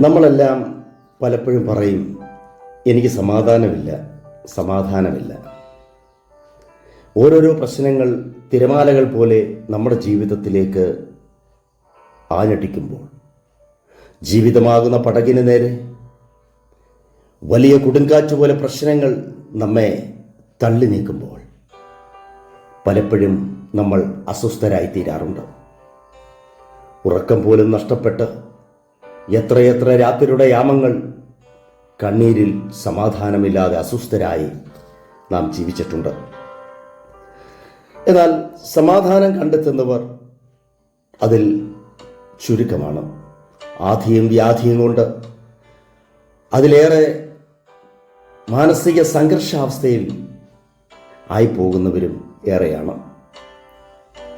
നമ്മളെല്ലാം പലപ്പോഴും പറയും എനിക്ക് സമാധാനമില്ല സമാധാനമില്ല. ഓരോരോ പ്രശ്നങ്ങൾ തിരമാലകൾ പോലെ നമ്മുടെ ജീവിതത്തിലേക്ക് ആഞ്ഞടിക്കുമ്പോൾ ജീവിതമാകുന്ന പടകിന് നേരെ വലിയ കൊടുങ്കാറ്റ് പോലെ പ്രശ്നങ്ങൾ നമ്മെ തള്ളി നീക്കുമ്പോൾ പലപ്പോഴും നമ്മൾ അസ്വസ്ഥരായി തീരാറുണ്ട് ഉറക്കം പോലും നഷ്ടപ്പെട്ട് എത്രയെത്ര രാത്രിയുടെ യാമങ്ങൾ കണ്ണീരിൽ സമാധാനമില്ലാതെ അസ്വസ്ഥരായി നാം ജീവിച്ചിട്ടുണ്ട്. എന്നാൽ സമാധാനം കണ്ടെത്തുന്നവർ അതിൽ ചുരുക്കമാണ്. ആധിയും വ്യാധിയും കൊണ്ട് അതിലേറെ മാനസിക സംഘർഷാവസ്ഥയിൽ ആയി പോകുന്നവരും ഏറെയാണ്.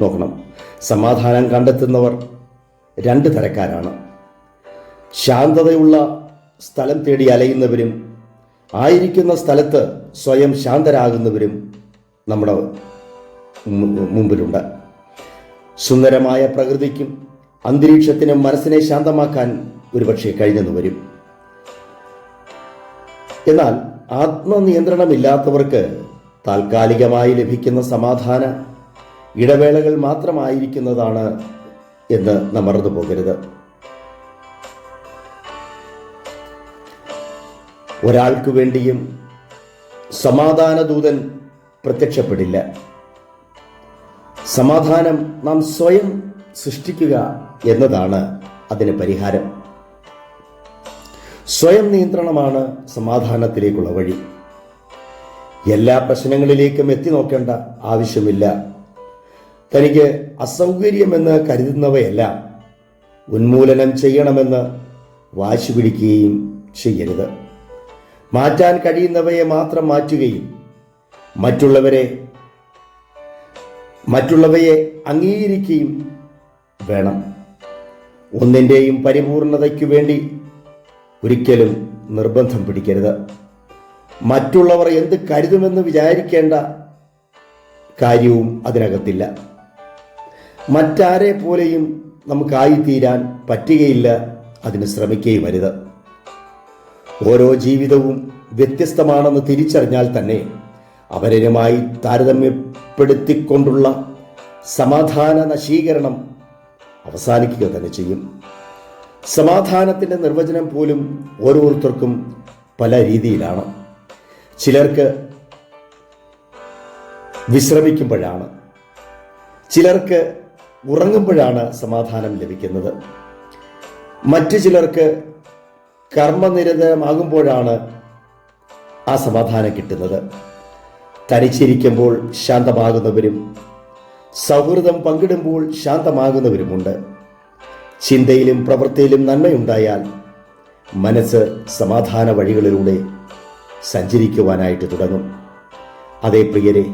നോക്കണം. സമാധാനം കണ്ടെത്തുന്നവർ രണ്ട് തരക്കാരാണ്. ശാന്തതയുള്ള സ്ഥലം തേടി അലയുന്നവരും ആയിരിക്കുന്ന സ്ഥലത്ത് സ്വയം ശാന്തരാകുന്നവരും നമ്മുടെ മുമ്പിലുണ്ട്. സുന്ദരമായ പ്രകൃതിക്കും അന്തരീക്ഷത്തിനും മനസ്സിനെ ശാന്തമാക്കാൻ ഒരുപക്ഷെ കഴിഞ്ഞെന്ന് വരും. എന്നാൽ ആത്മനിയന്ത്രണമില്ലാത്തവർക്ക് താൽക്കാലികമായി ലഭിക്കുന്ന സമാധാന ഇടവേളകൾ മാത്രമായിരിക്കുന്നതാണ് എന്ന് നമ്മറന്നു മറന്നു പോകരുത്. ഒരാൾക്ക് വേണ്ടിയും സമാധാന ദൂതൻ പ്രത്യക്ഷപ്പെടില്ല. സമാധാനം നാം സ്വയം സൃഷ്ടിക്കുക എന്നതാണ് അതിന് പരിഹാരം. സ്വയം നിയന്ത്രണമാണ് സമാധാനത്തിലേക്കുള്ള വഴി. എല്ലാ പ്രശ്നങ്ങളിലേക്കും എത്തി നോക്കേണ്ട ആവശ്യമില്ല. തനിക്ക് അസൗകര്യമെന്ന് കരുതുന്നവയെല്ലാം ഉന്മൂലനം ചെയ്യണമെന്ന് വാശി പിടിക്കുകയും ചെയ്യരുത്. മാറ്റാൻ കഴിയുന്നവയെ മാത്രം മാറ്റുകയും മറ്റുള്ളവരെ മറ്റുള്ളവയെ അംഗീകരിക്കുകയും വേണം. ഒന്നിന്റെയും പരിപൂർണതയ്ക്കു വേണ്ടി ഒരിക്കലും നിർബന്ധം പിടിക്കരുത്. മറ്റുള്ളവർ എന്ത് കരുതുമെന്ന് വിചാരിക്കേണ്ട കാര്യവും അതിനകത്തില്ല. മറ്റാരെ പോലെയും നമുക്കായിത്തീരാൻ പറ്റുകയില്ല. അതിന് ശ്രമിക്കുകയും അരുത്. ഓരോ ജീവിതവും വ്യത്യസ്തമാണെന്ന് തിരിച്ചറിഞ്ഞാൽ തന്നെ അവരുമായി താരതമ്യപ്പെടുത്തിക്കൊണ്ടുള്ള സമാധാന നശീകരണം അവസാനിക്കുക തന്നെ ചെയ്യും. സമാധാനത്തിന്റെ നിർവചനം പോലും ഓരോരുത്തർക്കും പല രീതിയിലാണ്. ചിലർക്ക് വിശ്രമിക്കുമ്പോഴാണ്. ചിലർക്ക് ഉറങ്ങുമ്പോഴാണ് സമാധാനം ലഭിക്കുന്നത്. മറ്റു ചിലർക്ക് കർമ്മനിരതമാകുമ്പോഴാണ് ആ സമാധാനം കിട്ടുന്നത്. തനിച്ചിരിക്കുമ്പോൾ ശാന്തമാകുന്നവരും സൗഹൃദം പങ്കിടുമ്പോൾ ശാന്തമാകുന്നവരുമുണ്ട്. ചിന്തയിലും പ്രവൃത്തിയിലും നന്മയുണ്ടായാൽ മനസ്സ് സമാധാന വഴികളിലൂടെ സഞ്ചരിക്കുവാനായിട്ട് തുടങ്ങും. അതേ പ്രിയരെ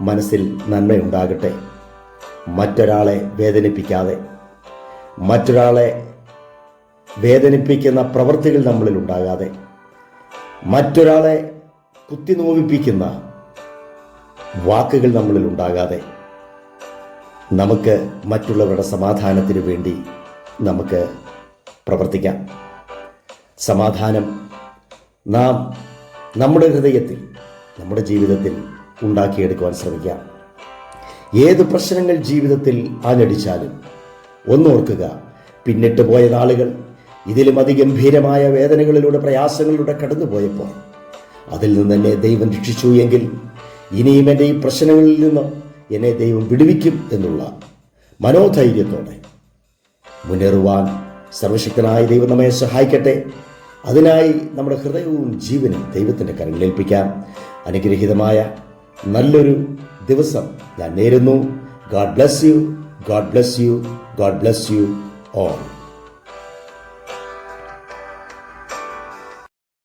മനസ്സിൽ നന്മയുണ്ടാകട്ടെ. മറ്റൊരാളെ വേദനിപ്പിക്കാതെ മറ്റൊരാളെ വേദനിപ്പിക്കുന്ന പ്രവൃത്തികൾ നമ്മളിൽ ഉണ്ടാകാതെ മറ്റൊരാളെ കുത്തിനോവിപ്പിക്കുന്ന വാക്കുകൾ നമ്മളിൽ ഉണ്ടാകാതെ നമുക്ക് മറ്റുള്ളവരുടെ സമാധാനത്തിന് വേണ്ടി നമുക്ക് പ്രവർത്തിക്കാം. സമാധാനം നാം നമ്മുടെ ഹൃദയത്തിൽ നമ്മുടെ ജീവിതത്തിൽ ഉണ്ടാക്കിയെടുക്കുവാൻ ശ്രമിക്കാം. ഏത് പ്രശ്നങ്ങൾ ജീവിതത്തിൽ ആഞ്ഞടിച്ചാലും ഒന്നോർക്കുക പിന്നിട്ട് പോയ നാളുകൾ ഇതിലും അതിഗംഭീരമായ വേദനകളിലൂടെ പ്രയാസങ്ങളിലൂടെ കടന്നുപോയപ്പോൾ അതിൽ നിന്ന് എന്നെ ദൈവം രക്ഷിച്ചു എങ്കിൽ ഇനിയും എന്റെ ഈ പ്രശ്നങ്ങളിൽ നിന്ന് എന്നെ ദൈവം വിടുവിക്കും എന്നുള്ള മനോധൈര്യത്തോടെ മുന്നേറുവാൻ സർവശക്തനായ ദൈവം നമ്മെ സഹായിക്കട്ടെ. അതിനായി നമ്മുടെ ഹൃദയവും ജീവനും ദൈവത്തിന്റെ കരങ്ങളിലേൽപ്പിക്കാം അനുഗ്രഹീതമായ നല്ലൊരു ദിവസം ഞാൻ നേരുന്നു. God bless you God bless you God bless you all